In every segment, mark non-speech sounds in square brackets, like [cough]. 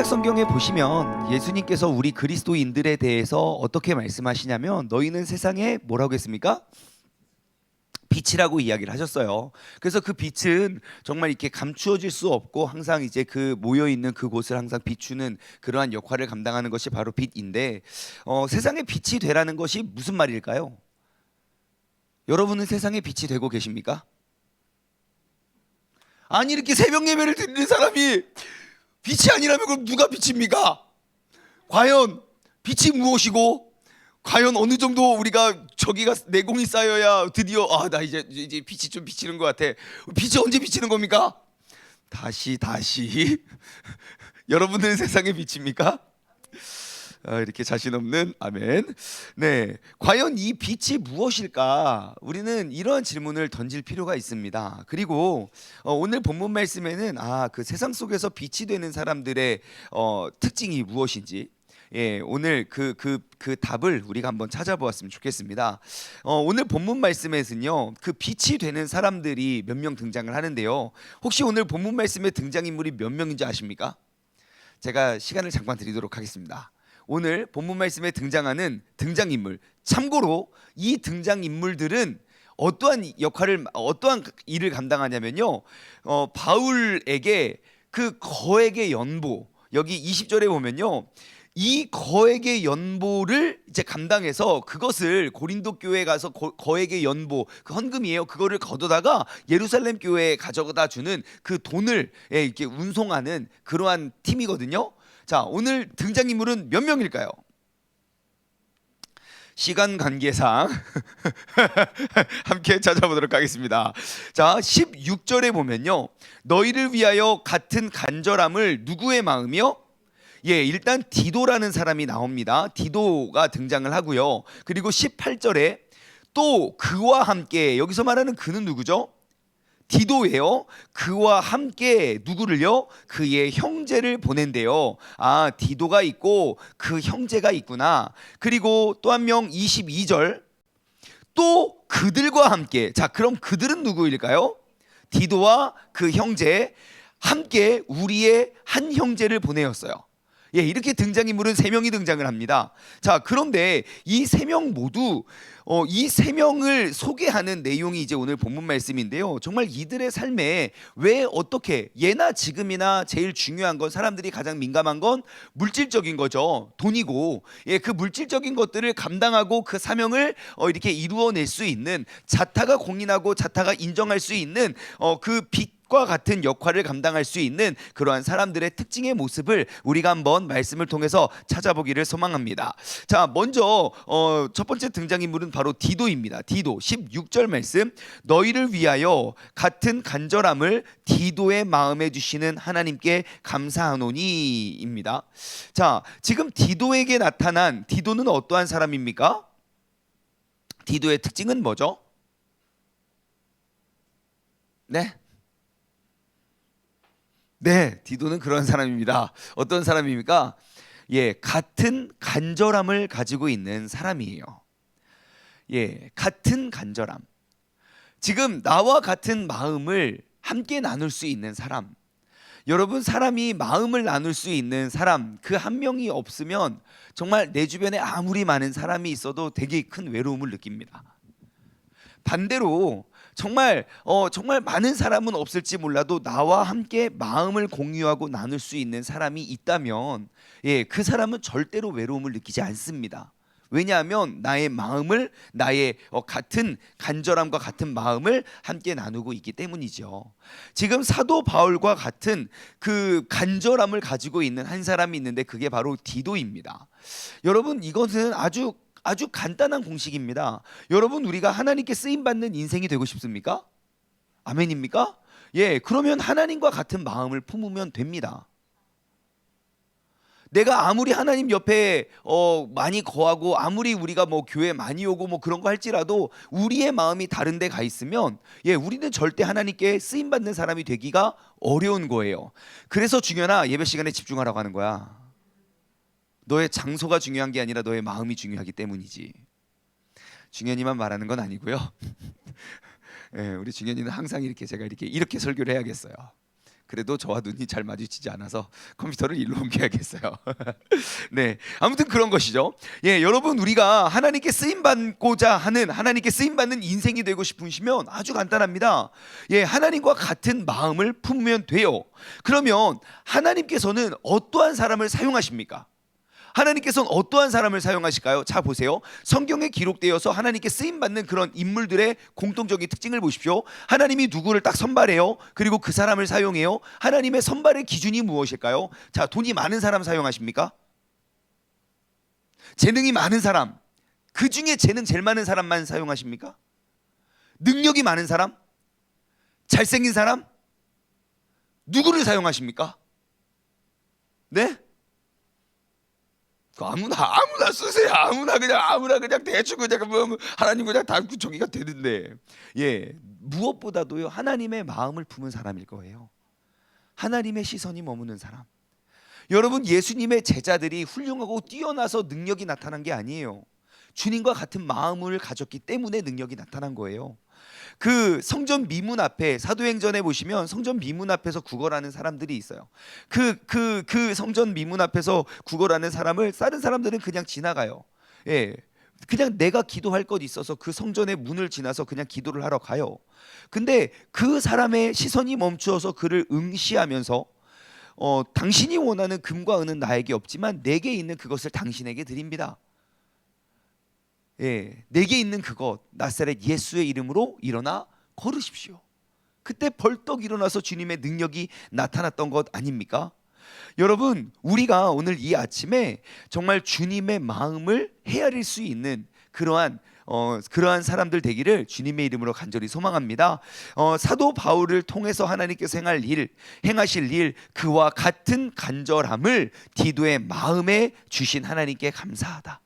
신약 성경에 보시면 예수님께서 우리 그리스도인들에 대해서 어떻게 말씀하시냐면 너희는 세상에 뭐라고 했습니까? 빛이라고 이야기를 하셨어요. 그래서 그 빛은 정말 이렇게 감추어질 수 없고 항상 이제 그 모여 있는 그곳을 항상 비추는 그러한 역할을 감당하는 것이 바로 빛인데 어, 세상의 빛이 되라는 것이 무슨 말일까요? 여러분은 세상의 빛이 되고 계십니까? 아니 이렇게 새벽 예배를 드리는 사람이 빛이 아니라면 그럼 누가 빛입니까? 과연 빛이 무엇이고 과연 어느 정도 우리가 저기가 내공이 쌓여야 드디어 아 나 이제 이제 빛이 좀 비치는 것 같아. 빛이 언제 비치는 겁니까? 다시 다시 [laughs] 여러분들은 세상의 빛입니까? 아, 이렇게 자신 없는 아멘. 네, 과연 이 빛이 무엇일까? 우리는 이러한 질문을 던질 필요가 있습니다. 그리고 어, 오늘 본문 말씀에는 아 그 세상 속에서 빛이 되는 사람들의 어, 특징이 무엇인지 예, 오늘 그 그 그 답을 우리가 한번 찾아보았으면 좋겠습니다. 어, 오늘 본문 말씀에서는요, 그 빛이 되는 사람들이 몇 명 등장을 하는데요. 혹시 오늘 본문 말씀의 등장 인물이 몇 명인지 아십니까? 제가 시간을 잠깐 드리도록 하겠습니다. 오늘 본문 말씀에 등장하는 등장 인물. 참고로 이 등장 인물들은 어떠한 역할을 어떠한 일을 감당하냐면요. 어, 바울에게 그 거액의 연보 여기 20절에 보면요. 이 거액의 연보를 이제 감당해서 그것을 고린도 교회에 가서 거, 거액의 연보 그 헌금이에요. 그거를 걷어다가 예루살렘 교회에 가져다 주는 그 돈을 예, 이렇게 운송하는 그러한 팀이거든요. 자, 오늘 등장 인물은 몇 명일까요? 시간 관계상 [laughs] 함께 찾아보도록 하겠습니다. 자, 16절에 보면요. 너희를 위하여 같은 간절함을 누구의 마음이요? 예, 일단 디도라는 사람이 나옵니다. 디도가 등장을 하고요. 그리고 18절에 또 그와 함께 여기서 말하는 그는 누구죠? 디도예요. 그와 함께 누구를요? 그의 형제를 보낸대요. 아, 디도가 있고 그 형제가 있구나. 그리고 또 한 명 22절. 또 그들과 함께. 자, 그럼 그들은 누구일까요? 디도와 그 형제 함께 우리의 한 형제를 보내었어요. 예, 이렇게 등장인물은 세 명이 등장을 합니다. 자, 그런데 이 세 명 모두 어, 이 세 명을 소개하는 내용이 이제 오늘 본문 말씀인데요. 정말 이들의 삶에 왜 어떻게 예나 지금이나 제일 중요한 건 사람들이 가장 민감한 건 물질적인 거죠. 돈이고 예, 그 물질적인 것들을 감당하고 그 사명을 어, 이렇게 이루어낼 수 있는 자타가 공인하고 자타가 인정할 수 있는 어, 그 빛. 과 같은 역할을 감당할 수 있는 그러한 사람들의 특징의 모습을 우리가 한번 말씀을 통해서 찾아보기를 소망합니다. 자, 먼저 어, 첫 번째 등장인물은 바로 디도입니다. 디도 16절 말씀 너희를 위하여 같은 간절함을 디도의 마음에 주시는 하나님께 감사하노니입니다. 자, 지금 디도에게 나타난 디도는 어떠한 사람입니까? 디도의 특징은 뭐죠? 네. 네, 디도는 그런 사람입니다. 어떤 사람입니까? 예, 같은 간절함을 가지고 있는 사람이에요. 예, 같은 간절함. 지금 나와 같은 마음을 함께 나눌 수 있는 사람. 여러분 사람이 마음을 나눌 수 있는 사람 그 한 명이 없으면 정말 내 주변에 아무리 많은 사람이 있어도 되게 큰 외로움을 느낍니다. 반대로 정말 어 정말 많은 사람은 없을지 몰라도 나와 함께 마음을 공유하고 나눌 수 있는 사람이 있다면 예, 그 사람은 절대로 외로움을 느끼지 않습니다. 왜냐하면 나의 마음을 나의 어, 같은 간절함과 같은 마음을 함께 나누고 있기 때문이죠. 지금 사도 바울과 같은 그 간절함을 가지고 있는 한 사람이 있는데 그게 바로 디도입니다. 여러분 이것은 아주 아주 간단한 공식입니다. 여러분 우리가 하나님께 쓰임 받는 인생이 되고 싶습니까? 아멘입니까? 예, 그러면 하나님과 같은 마음을 품으면 됩니다. 내가 아무리 하나님 옆에 어, 많이 거하고 아무리 우리가 뭐 교회 많이 오고 뭐 그런 거 할지라도 우리의 마음이 다른 데 가 있으면 예, 우리는 절대 하나님께 쓰임 받는 사람이 되기가 어려운 거예요. 그래서 중요나 예배 시간에 집중하라고 하는 거야. 너의 장소가 중요한 게 아니라 너의 마음이 중요하기 때문이지. 중현이만 말하는 건 아니고요. [laughs] 예, 우리 중현이는 항상 이렇게 제가 이렇게 이렇게 설교를 해야겠어요. 그래도 저와 눈이 잘 마주치지 않아서 컴퓨터를 일로 옮겨야겠어요. [laughs] 네, 아무튼 그런 것이죠. 예, 여러분 우리가 하나님께 쓰임 받고자 하는 하나님께 쓰임 받는 인생이 되고 싶으시면 아주 간단합니다. 예, 하나님과 같은 마음을 품으면 돼요. 그러면 하나님께서는 어떠한 사람을 사용하십니까? 하나님께서는 어떠한 사람을 사용하실까요? 자 보세요. 성경에 기록되어서 하나님께 쓰임 받는 그런 인물들의 공통적인 특징을 보십시오. 하나님이 누구를 딱 선발해요. 그리고 그 사람을 사용해요. 하나님의 선발의 기준이 무엇일까요? 자, 돈이 많은 사람 사용하십니까? 재능이 많은 사람. 그 중에 재능 제일 많은 사람만 사용하십니까? 능력이 많은 사람? 잘생긴 사람? 누구를 사용하십니까? 네? 그 아무나 아무나 쓰세요. 아무나 그냥 아무나 그냥 대충 그냥 뭐 하나님 그냥 다 저기가 되는데 예 무엇보다도요 하나님의 마음을 품은 사람일 거예요. 하나님의 시선이 머무는 사람. 여러분 예수님의 제자들이 훌륭하고 뛰어나서 능력이 나타난 게 아니에요. 주님과 같은 마음을 가졌기 때문에 능력이 나타난 거예요. 그 성전 미문 앞에 사도행전에 보시면 성전 미문 앞에서 구걸하는 사람들이 있어요. 그 그 그 성전 미문 앞에서 구걸하는 사람을 다른 사람들은 그냥 지나가요. 예. 그냥 내가 기도할 것 있어서 그 성전의 문을 지나서 그냥 기도를 하러 가요. 근데 그 사람의 시선이 멈추어서 그를 응시하면서 어, 당신이 원하는 금과 은은 나에게 없지만 내게 있는 그것을 당신에게 드립니다. 예, 내게 있는 그것 나사렛 예수의 이름으로 일어나 걸으십시오. 그때 벌떡 일어나서 주님의 능력이 나타났던 것 아닙니까? 여러분, 우리가 오늘 이 아침에 정말 주님의 마음을 헤아릴 수 있는 그러한 어, 그러한 사람들 되기를 주님의 이름으로 간절히 소망합니다. 어, 사도 바울을 통해서 하나님께서 행할 일, 행하실 일, 그와 같은 간절함을 디도의 마음에 주신 하나님께 감사하다.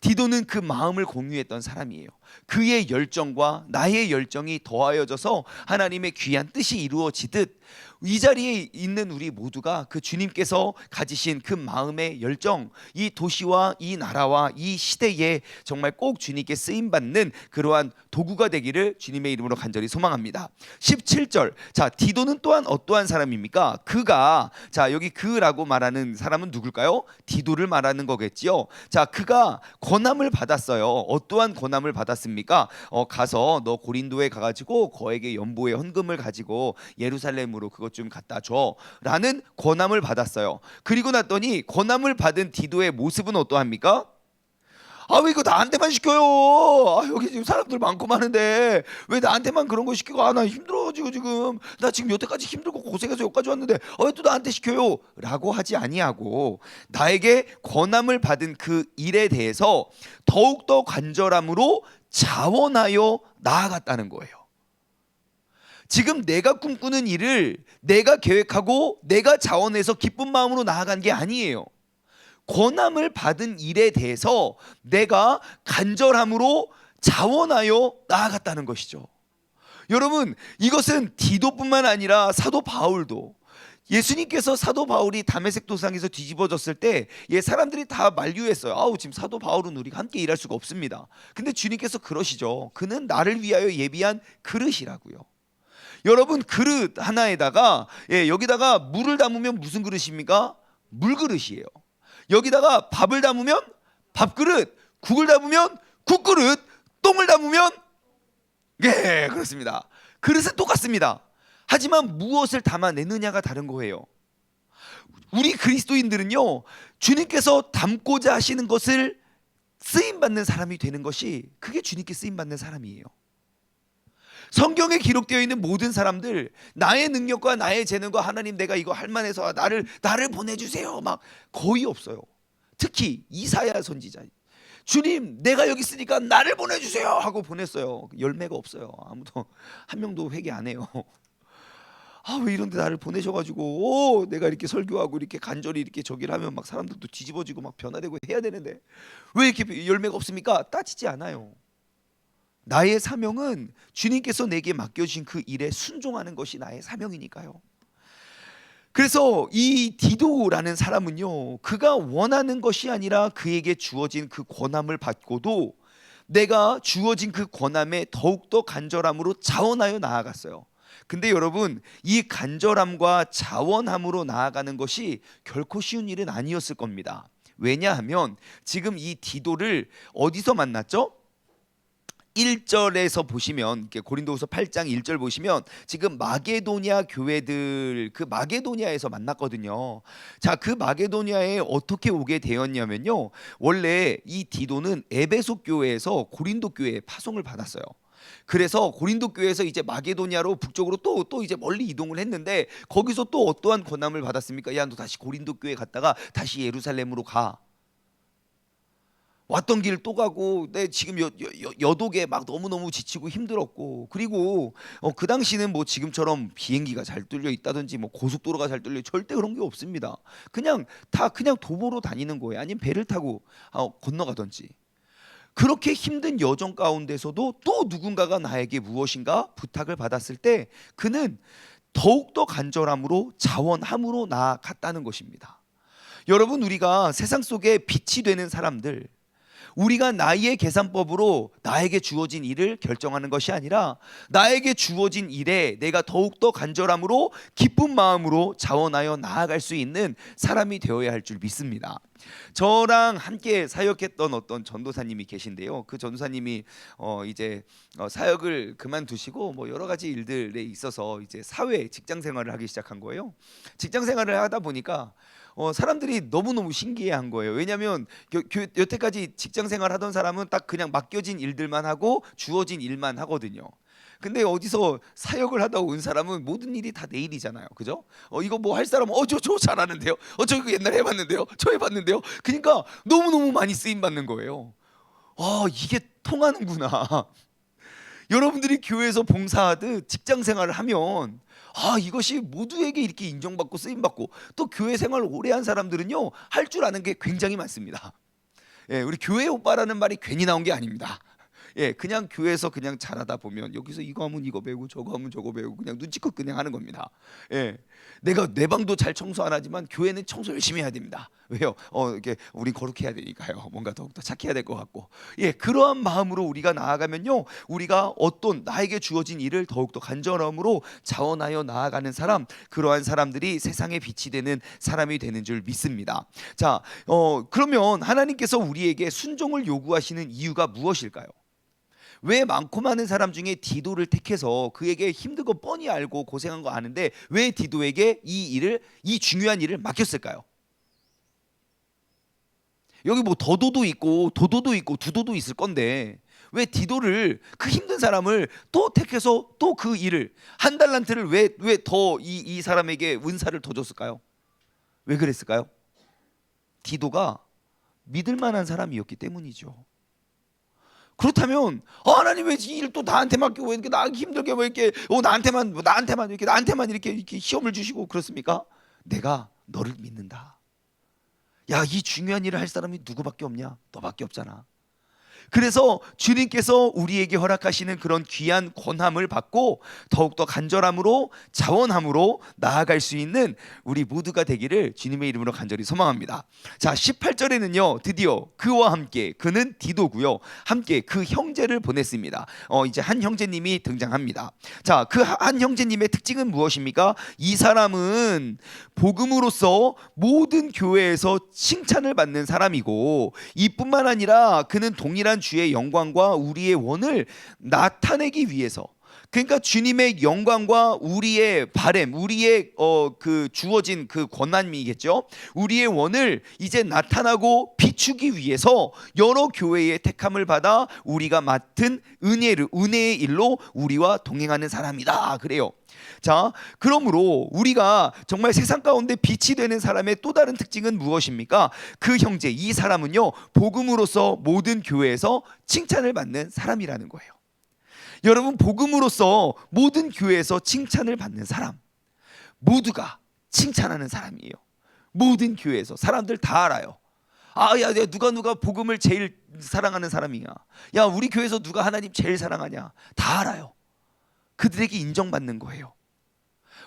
디도는 그 마음을 공유했던 사람이에요. 그의 열정과 나의 열정이 더하여져서 하나님의 귀한 뜻이 이루어지듯 이 자리에 있는 우리 모두가 그 주님께서 가지신 그 마음의 열정, 이 도시와 이 나라와 이 시대에 정말 꼭 주님께 쓰임 받는 그러한 도구가 되기를 주님의 이름으로 간절히 소망합니다. 17절. 자, 디도는 또한 어떠한 사람입니까? 그가 자, 여기 그라고 말하는 사람은 누굴까요? 디도를 말하는 거겠지요. 자, 그가 권함을 받았어요. 어떠한 권함을 받았습니까? 어, 가서 너 고린도에 가 가지고 거에게 연보의 헌금을 가지고 예루살렘으로 그것 좀 갖다 줘라는 권함을 받았어요. 그리고 났더니 권함을 받은 디도의 모습은 어떠합니까? 아 왜 이거 나한테만 시켜요? 아 여기 지금 사람들 많고 많은데 왜 나한테만 그런 거 시키고 아나 힘들어지고 지금 나 지금 여태까지 힘들고 고생해서 여기까지 왔는데 아, 왜또 나한테 시켜요? 라고 하지 아니하고 나에게 권함을 받은 그 일에 대해서 더욱 더 간절함으로 자원하여 나아갔다는 거예요. 지금 내가 꿈꾸는 일을 내가 계획하고 내가 자원해서 기쁜 마음으로 나아간 게 아니에요. 권함을 받은 일에 대해서 내가 간절함으로 자원하여 나아갔다는 것이죠. 여러분, 이것은 디도뿐만 아니라 사도 바울도 예수님께서 사도 바울이 담에색 도상에서 뒤집어졌을 때 예, 사람들이 다 만류했어요. 아우 지금 사도 바울은 우리가 함께 일할 수가 없습니다. 근데 주님께서 그러시죠. 그는 나를 위하여 예비한 그릇이라고요. 여러분 그릇 하나에다가 예, 여기다가 물을 담으면 무슨 그릇입니까? 물그릇이에요. 여기다가 밥을 담으면 밥그릇, 국을 담으면 국그릇, 똥을 담으면 예, 그렇습니다. 그릇은 똑같습니다. 하지만 무엇을 담아내느냐가 다른 거예요. 우리 그리스도인들은요, 주님께서 담고자 하시는 것을 쓰임 받는 사람이 되는 것이 그게 주님께 쓰임 받는 사람이에요. 성경에 기록되어 있는 모든 사람들 나의 능력과 나의 재능과 하나님 내가 이거 할 만해서 나를 나를 보내 주세요. 막 거의 없어요. 특히 이사야 선지자 주님 내가 여기 있으니까 나를 보내 주세요 하고 보냈어요. 열매가 없어요. 아무도 한 명도 회개 안 해요. 아 왜 이런데 나를 보내셔가지고 오, 내가 이렇게 설교하고 이렇게 간절히 이렇게 저기를 하면 막 사람들도 뒤집어지고 막 변화되고 해야 되는데 왜 이렇게 열매가 없습니까? 따지지 않아요. 나의 사명은 주님께서 내게 맡겨주신 그 일에 순종하는 것이 나의 사명이니까요. 그래서 이 디도라는 사람은요, 그가 원하는 것이 아니라 그에게 주어진 그 권함을 받고도 내가 주어진 그 권함에 더욱더 간절함으로 자원하여 나아갔어요. 근데 여러분 이 간절함과 자원함으로 나아가는 것이 결코 쉬운 일은 아니었을 겁니다. 왜냐하면 지금 이 디도를 어디서 만났죠? 1절에서 보시면 고린도후서 8장 1절 보시면 지금 마게도니아 교회들 그 마게도니아에서 만났거든요. 자, 그 마게도니아에 어떻게 오게 되었냐면요. 원래 이 디도는 에베소 교회에서 고린도 교회에 파송을 받았어요. 그래서 고린도 교회에서 이제 마게도니아로 북쪽으로 또 또 이제 멀리 이동을 했는데 거기서 또 어떠한 권함을 받았습니까? 야, 너 다시 고린도 교회 갔다가 다시 예루살렘으로 가. 왔던 길 또 가고 내 지금 여, 여, 여 독에 막 너무너무 지치고 힘들었고 그리고 어, 그 당시는 뭐 지금처럼 비행기가 잘 뚫려 있다든지 뭐 고속도로가 잘 뚫려 절대 그런 게 없습니다. 그냥 다 그냥 도보로 다니는 거예요. 아니면 배를 타고 어, 건너가든지 그렇게 힘든 여정 가운데서도 또 누군가가 나에게 무엇인가 부탁을 받았을 때 그는 더욱더 간절함으로 자원함으로 나아갔다는 것입니다. 여러분 우리가 세상 속에 빛이 되는 사람들 우리가 나의 계산법으로 나에게 주어진 일을 결정하는 것이 아니라 나에게 주어진 일에 내가 더욱더 간절함으로 기쁜 마음으로 자원하여 나아갈 수 있는 사람이 되어야 할 줄 믿습니다. 저랑 함께 사역했던 어떤 전도사님이 계신데요. 그 전도사님이 어 이제 어 사역을 그만두시고 뭐 여러 가지 일들에 있어서 이제 사회 직장 생활을 하기 시작한 거예요. 직장 생활을 하다 보니까 어, 사람들이 너무너무 신기해한 거예요. 왜냐하면 교, 교, 여태까지 직장 생활 하던 사람은 딱 그냥 맡겨진 일들만 하고 주어진 일만 하거든요. 근데 어디서 사역을 하다 온 사람은 모든 일이 다 내일이잖아요. 그죠? 어 이거 뭐 할 사람 어저 저 잘하는데요. 어저 이거 옛날에 해봤는데요. 저 해봤는데요. 그러니까 너무 너무 많이 쓰임 받는 거예요. 아 이게 통하는구나. [laughs] 여러분들이 교회에서 봉사하듯 직장 생활을 하면 아 이것이 모두에게 이렇게 인정받고 쓰임 받고 또 교회 생활 오래 한 사람들은요 할 줄 아는 게 굉장히 많습니다. 예, 우리 교회 오빠라는 말이 괜히 나온 게 아닙니다. 예, 그냥 교회에서 그냥 잘하다 보면 여기서 이거 하면 이거 배우고 저거 하면 저거 배우고 그냥 눈치껏 그냥 하는 겁니다. 예, 내가 내 방도 잘 청소 안 하지만 교회는 청소 열심히 해야 됩니다. 왜요? 어, 이렇게 우리 거룩해야 되니까요. 뭔가 더욱더 착해야 될 것 같고, 예, 그러한 마음으로 우리가 나아가면요, 우리가 어떤 나에게 주어진 일을 더욱더 간절함으로 자원하여 나아가는 사람, 그러한 사람들이 세상의 빛이 되는 사람이 되는 줄 믿습니다. 자, 어, 그러면 하나님께서 우리에게 순종을 요구하시는 이유가 무엇일까요? 왜 많고 많은 사람 중에 디도를 택해서 그에게 힘든 거 뻔히 알고 고생한 거 아는데 왜 디도에게 이 일을 이 중요한 일을 맡겼을까요? 여기 뭐 더도도 있고 도도도 있고 두도도 있을 건데 왜 디도를 그 힘든 사람을 또 택해서 또 그 일을 한 달란트를 왜 왜 더 이 이 사람에게 은사를 더 줬을까요? 왜 그랬을까요? 디도가 믿을 만한 사람이었기 때문이죠. 그렇다면 어, 하나님 왜 이 일 또 나한테 맡기고 왜 이렇게 나 힘들게 왜 이렇게 어, 나한테만 뭐 나한테만 이렇게 나한테만 이렇게 이렇게 시험을 주시고 그렇습니까? 내가 너를 믿는다. 야, 이 중요한 일을 할 사람이 누구밖에 없냐? 너밖에 없잖아. 그래서 주님께서 우리에게 허락하시는 그런 귀한 권함을 받고 더욱더 간절함으로 자원함으로 나아갈 수 있는 우리 모두가 되기를 주님의 이름으로 간절히 소망합니다. 자, 18절에는요. 드디어 그와 함께 그는 디도고요. 함께 그 형제를 보냈습니다. 어, 이제 한 형제님이 등장합니다. 자, 그 한 형제님의 특징은 무엇입니까? 이 사람은 복음으로서 모든 교회에서 칭찬을 받는 사람이고 이뿐만 아니라 그는 동일 한 주의 영광과 우리의 원을 나타내기 위해서 그러니까 주님의 영광과 우리의 바램, 우리의 어 그 주어진 그 권한이겠죠. 우리의 원을 이제 나타나고 비추기 위해서 여러 교회의 택함을 받아 우리가 맡은 은혜를 은혜의 일로 우리와 동행하는 사람이다. 그래요. 자, 그러므로 우리가 정말 세상 가운데 빛이 되는 사람의 또 다른 특징은 무엇입니까? 그 형제, 이 사람은요, 복음으로서 모든 교회에서 칭찬을 받는 사람이라는 거예요. 여러분, 복음으로서 모든 교회에서 칭찬을 받는 사람, 모두가 칭찬하는 사람이에요. 모든 교회에서 사람들 다 알아요. 아, 야, 야, 누가 누가 복음을 제일 사랑하는 사람이냐? 야, 우리 교회에서 누가 하나님 제일 사랑하냐? 다 알아요. 그들에게 인정받는 거예요.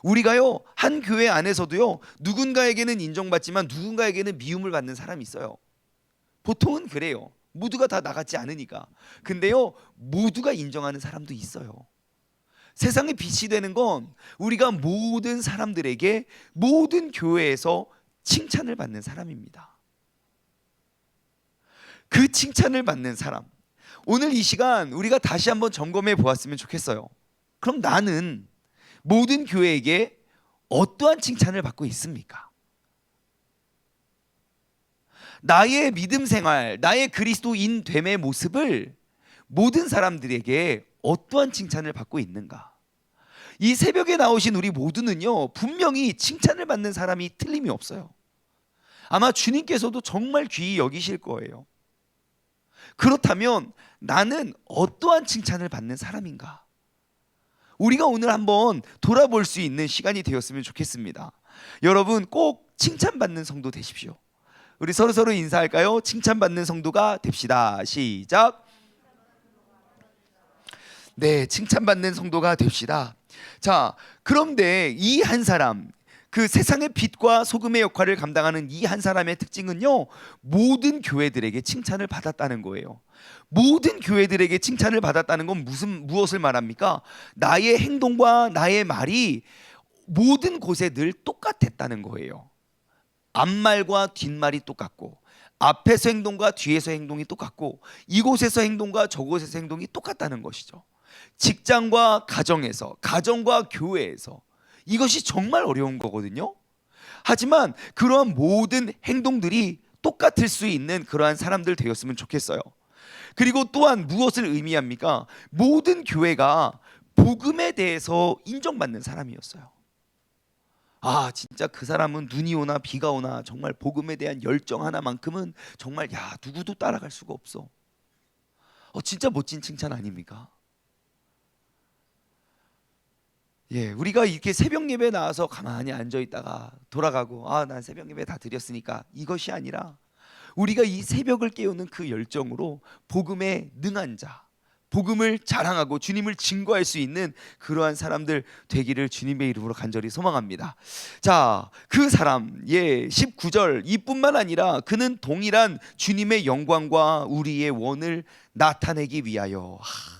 우리가요 한 교회 안에서도요 누군가에게는 인정받지만 누군가에게는 미움을 받는 사람이 있어요. 보통은 그래요. 모두가 다 나같지 않으니까. 근데요 모두가 인정하는 사람도 있어요. 세상의 빛이 되는 건 우리가 모든 사람들에게 모든 교회에서 칭찬을 받는 사람입니다. 그 칭찬을 받는 사람. 오늘 이 시간 우리가 다시 한번 점검해 보았으면 좋겠어요. 그럼 나는 모든 교회에게 어떠한 칭찬을 받고 있습니까? 나의 믿음 생활, 나의 그리스도인 됨의 모습을 모든 사람들에게 어떠한 칭찬을 받고 있는가? 이 새벽에 나오신 우리 모두는요, 분명히 칭찬을 받는 사람이 틀림이 없어요. 아마 주님께서도 정말 귀히 여기실 거예요. 그렇다면 나는 어떠한 칭찬을 받는 사람인가? 우리가 오늘 한번 돌아볼 수 있는 시간이 되었으면 좋겠습니다. 여러분 꼭 칭찬받는 성도 되십시오. 우리 서로 서로 인사할까요? 칭찬받는 성도가 됩시다. 시작. 네, 칭찬받는 성도가 됩시다. 자, 그런데 이 한 사람, 그 세상의 빛과 소금의 역할을 감당하는 이 한 사람의 특징은요, 모든 교회들에게 칭찬을 받았다는 거예요. 모든 교회들에게 칭찬을 받았다는 건 무슨 무엇을 말합니까? 나의 행동과 나의 말이 모든 곳에 늘 똑같았다는 거예요. 앞말과 뒷말이 똑같고 앞에서 행동과 뒤에서 행동이 똑같고 이곳에서 행동과 저곳에서 행동이 똑같다는 것이죠. 직장과 가정에서 가정과 교회에서 이것이 정말 어려운 거거든요. 하지만 그러한 모든 행동들이 똑같을 수 있는 그러한 사람들 되었으면 좋겠어요. 그리고 또한 무엇을 의미합니까? 모든 교회가 복음에 대해서 인정받는 사람이었어요. 아, 진짜 그 사람은 눈이 오나 비가 오나 정말 복음에 대한 열정 하나만큼은 정말 야, 누구도 따라갈 수가 없어. 어, 진짜 멋진 칭찬 아닙니까? 예, 우리가 이렇게 새벽 예배 나와서 가만히 앉아 있다가 돌아가고 아, 난 새벽 예배 다 드렸으니까 이것이 아니라 우리가 이 새벽을 깨우는 그 열정으로 복음에 능한 자, 복음을 자랑하고 주님을 증거할 수 있는 그러한 사람들 되기를 주님의 이름으로 간절히 소망합니다. 자, 그 사람, 예, 19절 이뿐만 아니라 그는 동일한 주님의 영광과 우리의 원을 나타내기 위하여 하,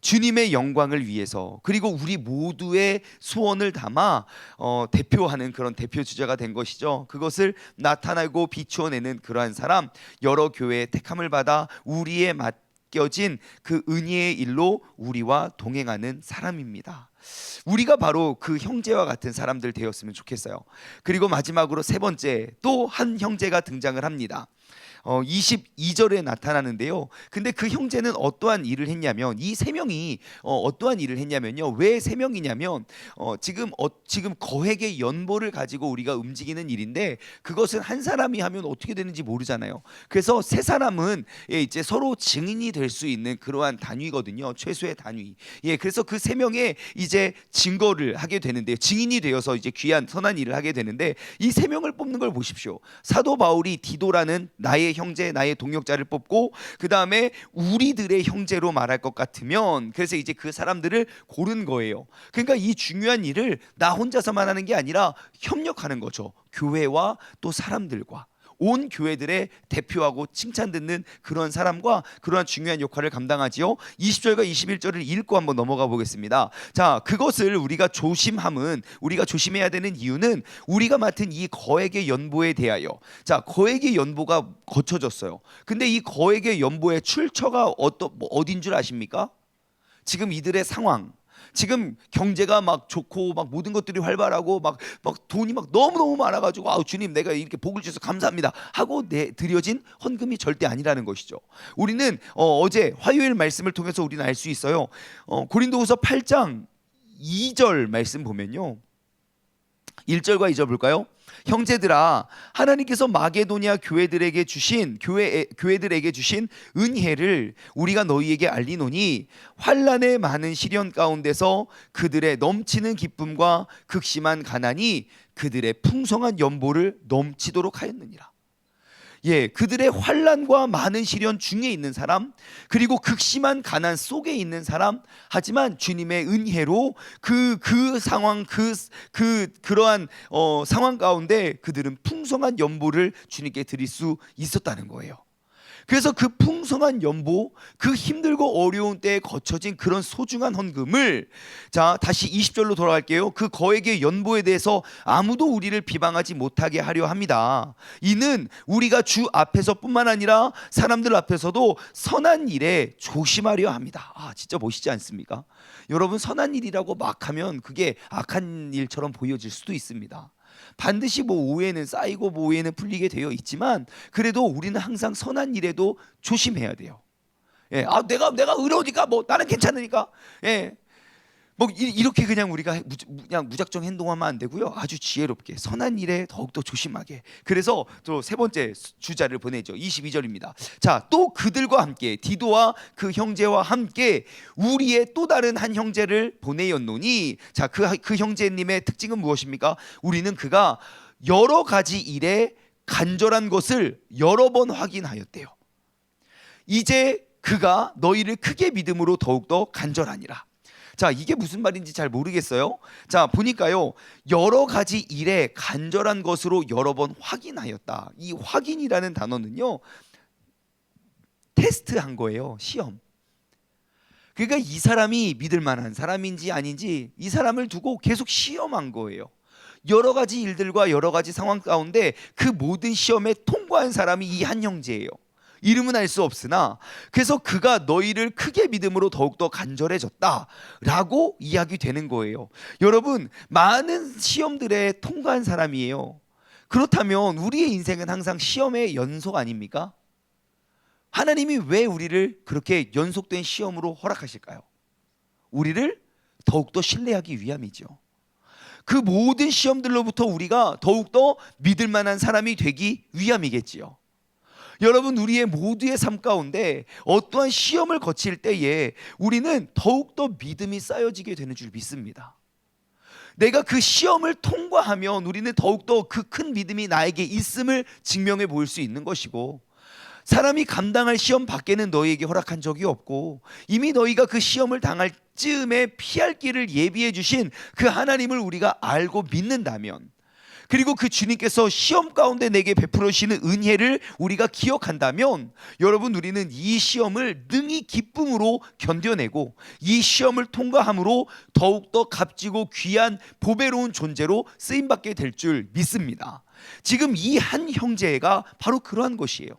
주님의 영광을 위해서 그리고 우리 모두의 소원을 담아 어, 대표하는 그런 대표 주자가 된 것이죠. 그것을 나타내고 비추어내는 그러한 사람 여러 교회의 택함을 받아 우리의 맡 겨진 그 은혜의 일로 우리와 동행하는 사람입니다. 우리가 바로 그 형제와 같은 사람들 되었으면 좋겠어요. 그리고 마지막으로 세 번째 또 한 형제가 등장을 합니다. 어, 22절에 나타나는데요. 근데 그 형제는 어떠한 일을 했냐면 이 세 명이 어, 어떠한 일을 했냐면요. 왜 세 명이냐면 어, 지금 어, 지금 거액의 연보를 가지고 우리가 움직이는 일인데 그것은 한 사람이 하면 어떻게 되는지 모르잖아요. 그래서 세 사람은 예, 이제 서로 증인이 될 수 있는 그러한 단위거든요. 최소의 단위. 예, 그래서 그 세 명의 이제 증거를 하게 되는데요. 증인이 되어서 이제 귀한 선한 일을 하게 되는데 이 세 명을 뽑는 걸 보십시오. 사도 바울이 디도라는 나의 형제, 나의 동역자를 뽑고 그 다음에 우리들의 형제로 말할 것 같으면 그래서 이제 그 사람들을 고른 거예요. 그러니까 이 중요한 일을 나 혼자서만 하는 게 아니라 협력하는 거죠. 교회와 또 사람들과. 온 교회들의 대표하고 칭찬 듣는 그런 사람과 그러한 중요한 역할을 감당하지요. 20절과 21절을 읽고 한번 넘어가 보겠습니다. 자, 그것을 우리가 조심함은 우리가 조심해야 되는 이유는 우리가 맡은 이 거액의 연보에 대하여 자, 거액의 연보가 거쳐졌어요. 근데 이 거액의 연보의 출처가 어떠 뭐 어딘 줄 아십니까? 지금 이들의 상황 지금 경제가 막 좋고 막 모든 것들이 활발하고 막, 막 돈이 막 너무너무 많아가지고 아우 주님 내가 이렇게 복을 주셔서 감사합니다 하고 내 드려진 헌금이 절대 아니라는 것이죠. 우리는 어, 어제 화요일 말씀을 통해서 우리는 알 수 있어요. 어, 고린도후서 8장 2절 말씀 보면요. 1절과 2절 볼까요? 형제들아 하나님께서 마게도니아 교회들에게 주신 교회 교회들에게 주신 은혜를 우리가 너희에게 알리노니 환란의 많은 시련 가운데서 그들의 넘치는 기쁨과 극심한 가난이 그들의 풍성한 연보를 넘치도록 하였느니라. 예, 그들의 환란과 많은 시련 중에 있는 사람, 그리고 극심한 가난 속에 있는 사람, 하지만 주님의 은혜로 그그 상황 그그 그러한 어, 상황 가운데 그들은 풍성한 연보를 주님께 드릴 수 있었다는 거예요. 그래서 그 풍성한 연보, 그 힘들고 어려운 때에 거쳐진 그런 소중한 헌금을 자, 다시 20절로 돌아갈게요. 그 거액의 연보에 대해서 아무도 우리를 비방하지 못하게 하려 합니다. 이는 우리가 주 앞에서뿐만 아니라 사람들 앞에서도 선한 일에 조심하려 합니다. 아, 진짜 멋있지 않습니까? 여러분 선한 일이라고 막 하면 그게 악한 일처럼 보여질 수도 있습니다. 반드시 뭐 오해는 쌓이고 뭐 오해는 풀리게 되어 있지만 그래도 우리는 항상 선한 일에도 조심해야 돼요. 예, 아 내가 내가 의로우니까 뭐 나는 괜찮으니까 예. 뭐 이- 이렇게 그냥 우리가 무, 그냥 무작정 행동하면 안 되고요. 아주 지혜롭게 선한 일에 더욱더 조심하게. 그래서 또 세 번째 수- 주자를 보내죠. 22절입니다. 자, 또 그들과 함께 디도와 그 형제와 함께 우리의 또 다른 한 형제를 보내었노니 자, 그 그 형제님의 특징은 무엇입니까? 우리는 그가 여러 가지 일에 간절한 것을 여러 번 확인하였대요. 이제 그가 너희를 크게 믿음으로 더욱더 간절하니라. 자, 이게 무슨 말인지 잘 모르겠어요. 자, 보니까요. 여러 가지 일에 간절한 것으로 여러 번 확인하였다. 이 확인이라는 단어는요. 테스트 한 거예요. 시험. 그러니까 이 사람이 믿을 만한 사람인지 아닌지 이 사람을 두고 계속 시험한 거예요. 여러 가지 일들과 여러 가지 상황 가운데 그 모든 시험에 통과한 사람이 이 한 형제예요. 이름은 알 수 없으나 그래서 그가 너희를 크게 믿음으로 더욱더 간절해졌다라고 이야기 되는 거예요. 여러분 많은 시험들에 통과한 사람이에요. 그렇다면 우리의 인생은 항상 시험의 연속 아닙니까? 하나님이 왜 우리를 그렇게 연속된 시험으로 허락하실까요? 우리를 더욱더 신뢰하기 위함이죠. 그 모든 시험들로부터 우리가 더욱더 믿을 만한 사람이 되기 위함이겠지요. 여러분 우리의 모두의 삶 가운데 어떠한 시험을 거칠 때에 우리는 더욱더 믿음이 쌓여지게 되는 줄 믿습니다. 내가 그 시험을 통과하면 우리는 더욱더 그 큰 믿음이 나에게 있음을 증명해 보일 수 있는 것이고 사람이 감당할 시험 밖에는 너희에게 허락한 적이 없고 이미 너희가 그 시험을 당할 즈음에 피할 길을 예비해 주신 그 하나님을 우리가 알고 믿는다면 그리고 그 주님께서 시험 가운데 내게 베풀어 주시는 은혜를 우리가 기억한다면 여러분 우리는 이 시험을 능히 기쁨으로 견뎌내고 이 시험을 통과함으로 더욱더 값지고 귀한 보배로운 존재로 쓰임 받게 될 줄 믿습니다. 지금 이 한 형제가 바로 그러한 것이에요.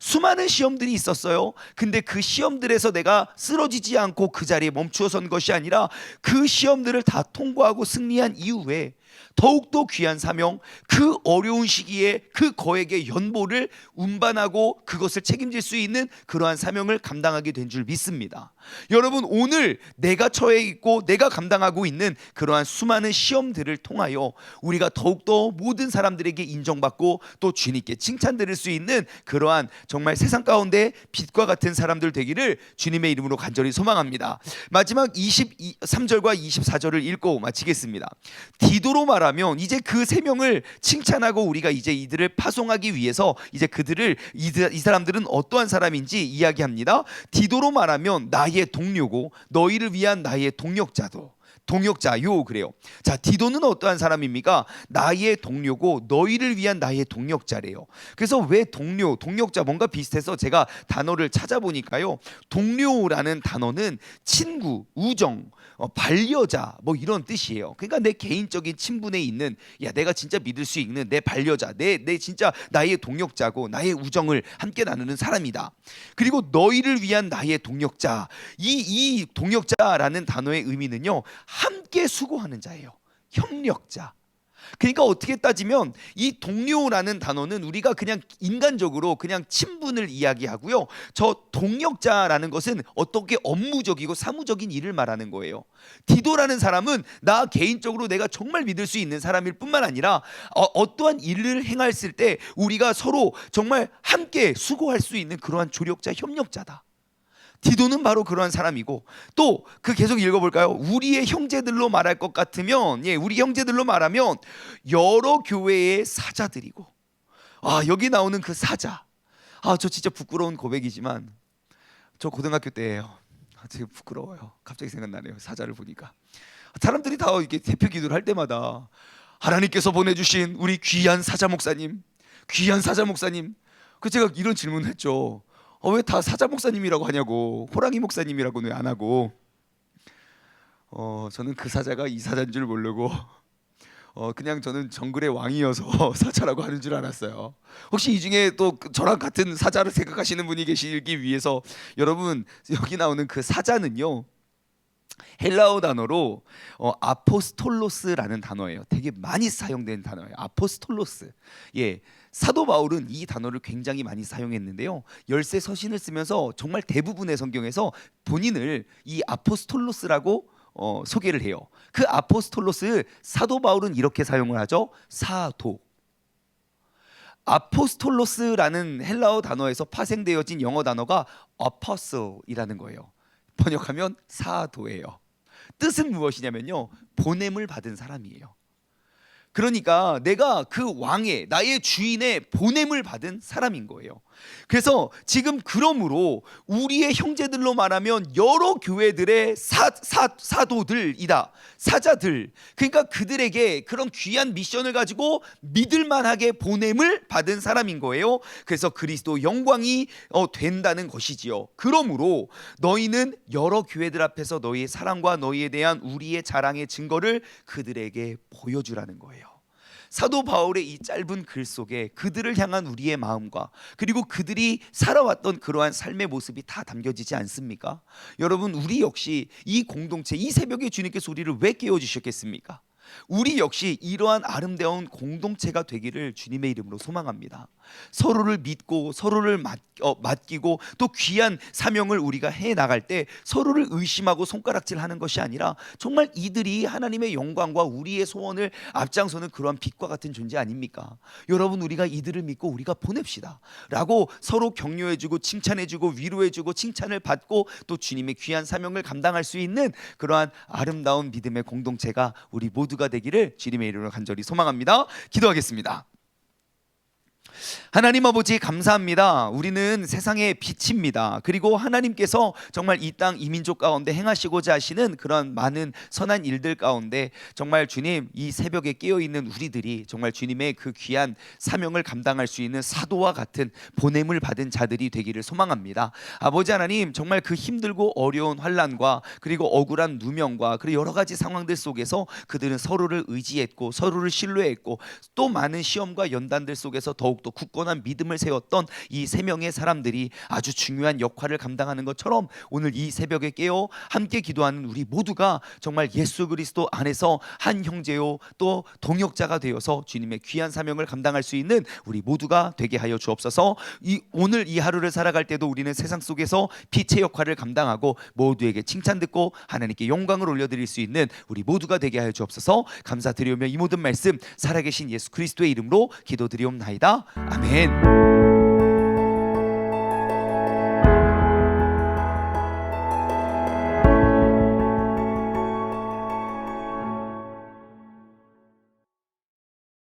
수많은 시험들이 있었어요. 근데 그 시험들에서 내가 쓰러지지 않고 그 자리에 멈추어 선 것이 아니라 그 시험들을 다 통과하고 승리한 이후에 더욱더 귀한 사명, 그 어려운 시기에 그 거액의 연보를 운반하고 그것을 책임질 수 있는 그러한 사명을 감당하게 된 줄 믿습니다. 여러분, 오늘 내가 처해 있고 내가 감당하고 있는 그러한 수많은 시험들을 통하여 우리가 더욱더 모든 사람들에게 인정받고 또 주님께 칭찬드릴 수 있는 그러한 정말 세상 가운데 빛과 같은 사람들 되기를 주님의 이름으로 간절히 소망합니다. 마지막 23절과 24절을 읽고 마치겠습니다. 디도로 말하면 이제 그 세 명을 칭찬하고 우리가 이제 이들을 파송하기 위해서 이제 그들을 이들, 이 사람들은 어떠한 사람인지 이야기합니다. 디도로 말하면 나의 동료고 너희를 위한 나의 동력자도 동역자요 그래요. 자 디도는 어떠한 사람입니까? 나의 동료고 너희를 위한 나의 동역자래요. 그래서 왜 동료, 동역자 뭔가 비슷해서 제가 단어를 찾아보니까요. 동료라는 단어는 친구, 우정, 어, 반려자 뭐 이런 뜻이에요. 그러니까 내 개인적인 친분에 있는 야 내가 진짜 믿을 수 있는 내 반려자, 내 내 진짜 나의 동역자고 나의 우정을 함께 나누는 사람이다. 그리고 너희를 위한 나의 동역자 이 이 동역자라는 단어의 의미는요 함께 수고하는 자예요. 협력자. 그러니까 어떻게 따지면 이 동료라는 단어는 우리가 그냥 인간적으로 그냥 친분을 이야기하고요. 저 동역자라는 것은 어떻게 업무적이고 사무적인 일을 말하는 거예요. 디도라는 사람은 나 개인적으로 내가 정말 믿을 수 있는 사람일 뿐만 아니라 어, 떠한 일을 행했을 때 우리가 서로 정말 함께 수고할 수 있는 그러한 조력자, 협력자다. 디도는 바로 그러한 사람이고 또 그 계속 읽어볼까요? 우리의 형제들로 말할 것 같으면 예, 우리 형제들로 말하면 여러 교회의 사자들이고 아 여기 나오는 그 사자 아 저 진짜 부끄러운 고백이지만 저 고등학교 때예요. 아, 되게 부끄러워요. 갑자기 생각나네요. 사자를 보니까 사람들이 다 이렇게 대표 기도를 할 때마다 하나님께서 보내주신 우리 귀한 사자 목사님, 귀한 사자 목사님. 그 제가 이런 질문을 했죠. 어, 왜 다 사자 목사님이라고 하냐고 호랑이 목사님이라고는 안 하고 어 저는 그 사자가 이 사자인 줄 모르고 어 그냥 저는 정글의 왕이어서 [laughs] 사자라고 하는 줄 알았어요. 혹시 이 중에 또그 저랑 같은 사자를 생각하시는 분이 계시기 위해서 여러분 여기 나오는 그 사자는요. 헬라어 단어로 어, 아포스톨로스라는 단어예요. 되게 많이 사용된 단어예요. 아포스톨로스. 예. 사도 바울은 이 단어를 굉장히 많이 사용했는데요. 열세 서신을 쓰면서 정말 대부분의 성경에서 본인을 이 아포스톨로스라고 어, 소개를 해요. 그 아포스톨로스 사도 바울은 이렇게 사용을 하죠. 사도. 아포스톨로스라는 헬라어 단어에서 파생되어진 영어 단어가 apostle이라는 거예요. 번역하면 사도예요. 뜻은 무엇이냐면요. 보냄을 받은 사람이에요. 그러니까 내가 그 왕의 나의 주인의 보냄을 받은 사람인 거예요. 그래서 지금 그러므로 우리의 형제들로 말하면 여러 교회들의 사, 사, 사도들이다. 사자들. 그러니까 그들에게 그런 귀한 미션을 가지고 믿을만하게 보냄을 받은 사람인 거예요. 그래서 그리스도 영광이 어, 된다는 것이지요. 그러므로 너희는 여러 교회들 앞에서 너희의 사랑과 너희에 대한 우리의 자랑의 증거를 그들에게 보여주라는 거예요. 사도 바울의 이 짧은 글 속에 그들을 향한 우리의 마음과 그리고 그들이 살아왔던 그러한 삶의 모습이 다 담겨지지 않습니까? 여러분 우리 역시 이 공동체 이 새벽에 주님께서 우리를 왜 깨워 주셨겠습니까? 우리 역시 이러한 아름다운 공동체가 되기를 주님의 이름으로 소망합니다. 서로를 믿고 서로를 맡, 어, 맡기고 또 귀한 사명을 우리가 해 나갈 때 서로를 의심하고 손가락질하는 것이 아니라 정말 이들이 하나님의 영광과 우리의 소원을 앞장서는 그러한 빛과 같은 존재 아닙니까? 여러분 우리가 이들을 믿고 우리가 보냅시다라고 서로 격려해주고 칭찬해주고 위로해주고 칭찬을 받고 또 주님의 귀한 사명을 감당할 수 있는 그러한 아름다운 믿음의 공동체가 우리 모두가 되기를 주님의 이름으로 간절히 소망합니다. 기도하겠습니다. 하나님 아버지 감사합니다. 우리는 세상의 빛입니다. 그리고 하나님께서 정말 이 땅 이민족 가운데 행하시고자 하시는 그런 많은 선한 일들 가운데 정말 주님 이 새벽에 깨어 있는 우리들이 정말 주님의 그 귀한 사명을 감당할 수 있는 사도와 같은 보냄을 받은 자들이 되기를 소망합니다. 아버지 하나님 정말 그 힘들고 어려운 환란과 그리고 억울한 누명과 그리고 여러 가지 상황들 속에서 그들은 서로를 의지했고 서로를 신뢰했고 또 많은 시험과 연단들 속에서 더욱더 굳건한 믿음을 세웠던 이 세 명의 사람들이 아주 중요한 역할을 감당하는 것처럼 오늘 이 새벽에 깨어 함께 기도하는 우리 모두가 정말 예수 그리스도 안에서 한 형제요 또 동역자가 되어서 주님의 귀한 사명을 감당할 수 있는 우리 모두가 되게 하여 주옵소서. 이 오늘 이 하루를 살아갈 때도 우리는 세상 속에서 빛의 역할을 감당하고 모두에게 칭찬 듣고 하나님께 영광을 올려드릴 수 있는 우리 모두가 되게 하여 주옵소서. 감사드리오며 이 모든 말씀 살아계신 예수 그리스도의 이름으로 기도드리옵나이다. 아멘.